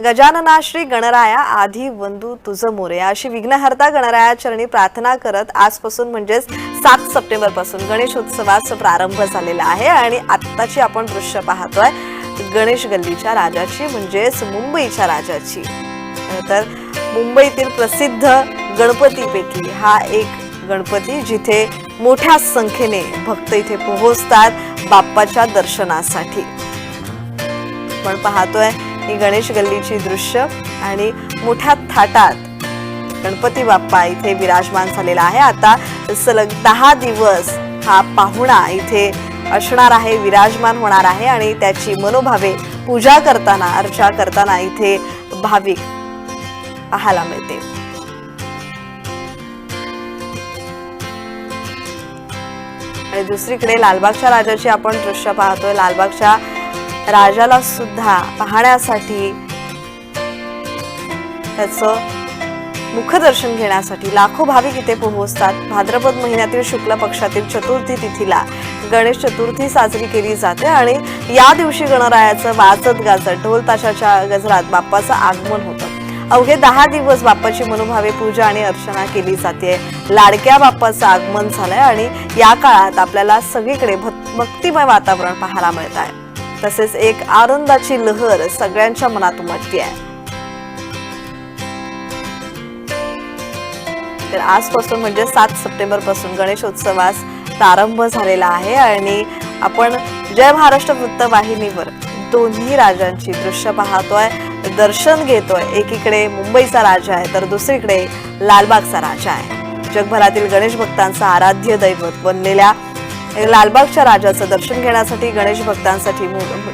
गजानना श्री गणराया आधी वंदू तुझ मोरे. अशी विघ्नहर्ता गणराया चरणी प्रार्थना करत आजपासून म्हणजेच सात सप्टेंबरपासून गणेश प्रारंभ झालेला आहे आणि आत्ताची आपण दृश्य पाहतोय गणेश गल्लीच्या राजाची म्हणजेच मुंबईच्या राजाची. तर मुंबईतील प्रसिद्ध गणपतीपैकी हा एक गणपती जिथे मोठ्या संख्येने भक्त इथे पोहोचतात बाप्पाच्या दर्शनासाठी. पण पाहतोय ही गणेश गल्लीची दृश्य आणि मोठ्या थाटात गणपती बाप्पा इथे विराजमान झालेला आहे. आता सलग दहा दिवस हा पाहुणा इथे असणार आहे विराजमान होणार आहे आणि त्याची मनोभावे पूजा करताना अर्चा करताना इथे भाविक पाहायला मिळते. आणि दुसरीकडे लालबागच्या राजाची आपण दृश्य पाहतोय. लालबागच्या राजाला सुद्धा पाहण्यासाठी त्याचं मुखदर्शन घेण्यासाठी लाखो भाविक इथे पोहोचतात. भाद्रपद महिन्यातील शुक्ल पक्षातील चतुर्थी तिथीला गणेश चतुर्थी साजरी केली जाते आणि या दिवशी गणरायाचं वाजत गाजत ढोल ताशाच्या गजरात बाप्पाचं आगमन होतं. अवघे दहा दिवस बाप्पाची मनोभावे पूजा आणि अर्चना केली जाते. लाडक्या बाप्पाचं आगमन झालंय आणि या काळात आपल्याला सगळीकडे भक्तिमय वातावरण पाहायला मिळत आहे. तसेच एक आनंदाची लहर सगळ्यांच्या मनात उमटली आहे तर आजपासून म्हणजे सात सप्टेंबरपासून गणेशोत्सवास प्रारंभ झालेला आहे आणि आपण जय महाराष्ट्र वृत्तवाहिनीवर दोन्ही राजांची दृश्य पाहतोय दर्शन घेतोय. एकीकडे मुंबईचा राजा आहे तर दुसरीकडे लालबागचा राजा आहे. जगभरातील गणेश भक्तांचा आराध्य दैवत बनलेल्या लालबागच्या राजाचं दर्शन घेण्यासाठी गणेश भक्तांसाठी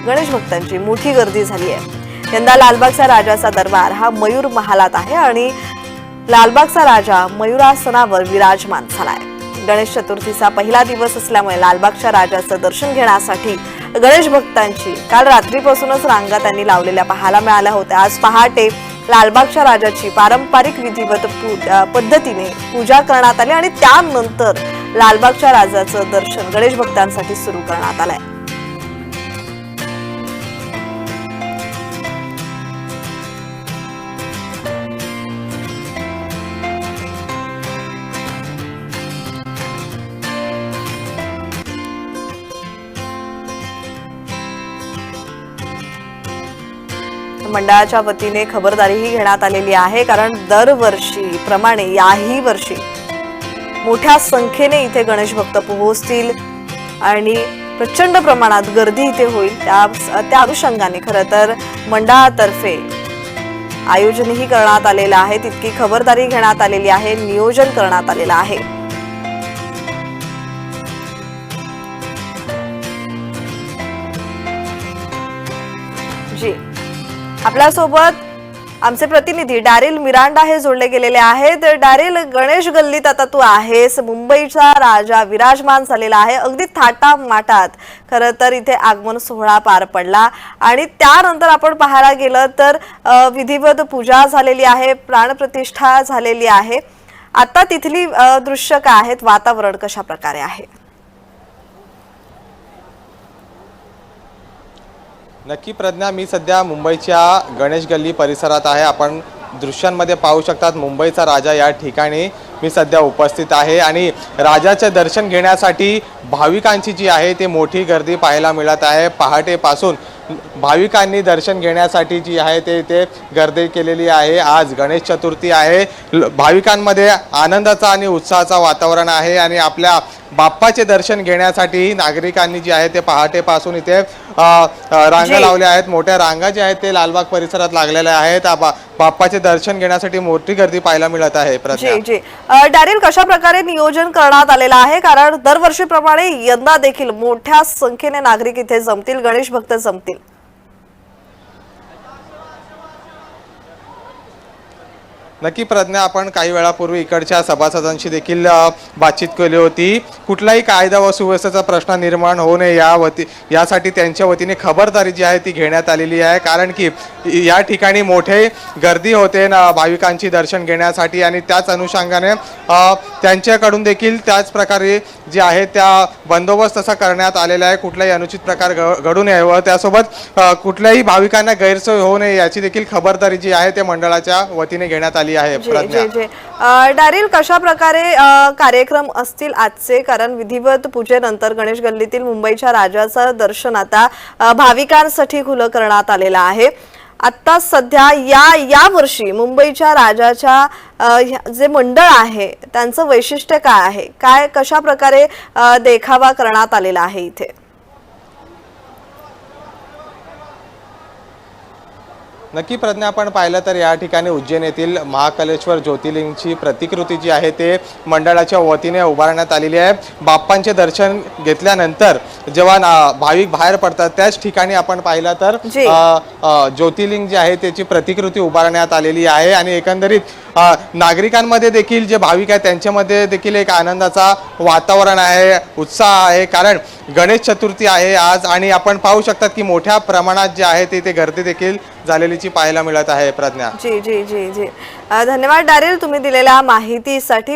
गणेश भक्तांची मोठी गर्दी झाली आहे. यंदा लालबागचा राजाचा दरबार हा मयूर महालात आहे आणि लालबागचा राजा मयुरासनावर विराजमान झालाय. गणेश चतुर्थीचा पहिला दिवस असल्यामुळे लालबागच्या राजाचं दर्शन घेण्यासाठी गणेश भक्तांची काल रात्रीपासूनच रांगा त्यांनी लावलेल्या पाहायला मिळाल्या होत्या. आज पहाटे लालबागच्या राजाची पारंपरिक विधिवत पू- पद्धतीने पूजा करण्यात आली आणि त्यानंतर लालबागच्या राजाचं दर्शन गणेश भक्तांसाठी सुरू करण्यात आलंय. मंडळाच्या वतीने खबरदारीही घेण्यात आलेली आहे कारण दरवर्षी प्रमाणे याही वर्षी मोठ्या संख्येने इथे गणेश भक्त पोहोचतील. आणि प्रचंड प्रमाणात गर्दी इथे होईल त्या त्या अनुषंगाने. खरं तर मंडळातर्फे आयोजनही करण्यात आलेलं आहे तितकी खबरदारी घेण्यात आलेली आहे नियोजन करण्यात आलेलं आहे. जी. आपल्यासोबत आमचे प्रतिनिधी डॅरिल मिरांडा हे जोडले गेलेले आहेत. डॅरिल गणेश गल्लीत आता तू आहेस. मुंबईचा राजा विराजमान झालेला आहे. अगदी थाटा माटात खरं तर इथे आगमन सोहळा पार पडला. आणि त्यानंतर आपण पाहायला गेलं तर विधिवत पूजा झालेली आहे. प्राणप्रतिष्ठा झालेली आहे. आता तिथली दृश्य काय आहेत? वातावरण कशा प्रकारे आहे? नक्की प्रज्ञा मी सध्या मुंबईच्या गणेश गल्ली परिसरात आहे. आपण दृश्यांमध्ये पाहू शकतात मुंबईचा राजा या ठिकाणी मी सध्या उपस्थित आहे. आणि राजाचे दर्शन घेण्यासाठी भाविकांची जी आहे ती मोठी गर्दी पाहायला मिळत आहे. पहाटेपासून भाविकांनी दर्शन घेण्यासाठी जी आहे ते इथे गर्दी केलेली आहे. आज गणेश चतुर्थी आहे. ल- भाविकांमध्ये आनंदाचा आणि उत्साहाचा वातावरण आहे. आणि आपल्या बाप्पाचे दर्शन घेण्यासाठी नागरिकांनी जे आहे ते पहाटेपासून इथे रांगा. लावल्या आहेत. मोठ्या रांगा ज्या आहेत ते लालबाग परिसरात लागलेल्या आहेत. बाप्पाचे दर्शन घेण्यासाठी मोठी गर्दी पाहायला मिळत आहे डॅरिल कशा प्रकारे नियोजन करण्यात आलेलं आहे? कारण दरवर्षीप्रमाणे यंदा देखील मोठ्या संख्येने नागरिक इथे जमतील गणेश भक्त जमतील. नक्की प्रज्ञा आपण काही वेळापूर्वी इकडच्या सभासदांशी देखील बातचीत केली होती. कुठलाही कायदा व सुव्यवस्थेचा प्रश्न निर्माण होऊ नये या वती यासाठी त्यांच्या वतीने खबरदारी जी आहे ती घेण्यात आलेली आहे. कारण की या ठिकाणी मोठे गर्दी होते ना भाविकांची दर्शन घेण्यासाठी आणि त्याच अनुषंगाने त्यांच्याकडून देखील त्याच प्रकारे जे आहे त्या बंदोबस्त असा करण्यात आलेला आहे. कुठलाही अनुचित प्रकार घडू नये व त्यासोबत कुठल्याही भाविकांना गैरसोय होऊ नये याची देखील खबरदारी जी आहे ते मंडळाच्या वतीने घेण्यात आली आहे जे प्रज्ञा. जे जे. अ, डारिल कशा प्रकारे कार्यक्रम असतील आजचे? कारण विधिवत पूजेनंतर गणेश गल्लीतील मुंबईच्या राजाचं दर्शन आता भाविकांसाठी खुलं करण्यात आलेलं आहे. आता सध्या या या वर्षी मुंबईच्या राजाच्या जे मंडळ आहे त्यांचं वैशिष्ट्य काय आहे? काय कशा प्रकारे देखावा करण्यात आलेला आहे इथे? नक्की प्रज्ञा आपण पाहिलं तर या ठिकाणी उज्जैन येथील महाकालेश्वर ज्योतिर्लिंगची प्रतिकृती जी आहे ते मंडळाच्या वतीने उभारण्यात आलेली आहे. बाप्पांचे दर्शन घेतल्यानंतर जेव्हा भाविक बाहेर पडतात. त्याच ठिकाणी आपण पाहिलं तर ज्योतिर्लिंग जे आहे त्याची प्रतिकृती उभारण्यात आलेली आहे आणि एकंदरीत नागरिकांमध्ये देखील जे भाविक आहेत त्यांच्यामध्ये देखील एक आनंदाचा वातावरण आहे उत्साह आहे. कारण गणेश चतुर्थी आहे आज आणि आपण पाहू शकतात की मोठ्या प्रमाणात जे आहे ते ते गर्दी देखील झालेलीची पाहायला मिळत आहे प्रज्ञा. जी जी जी जी. धन्यवाद डारिल तुम्ही दिलेल्या माहितीसाठी.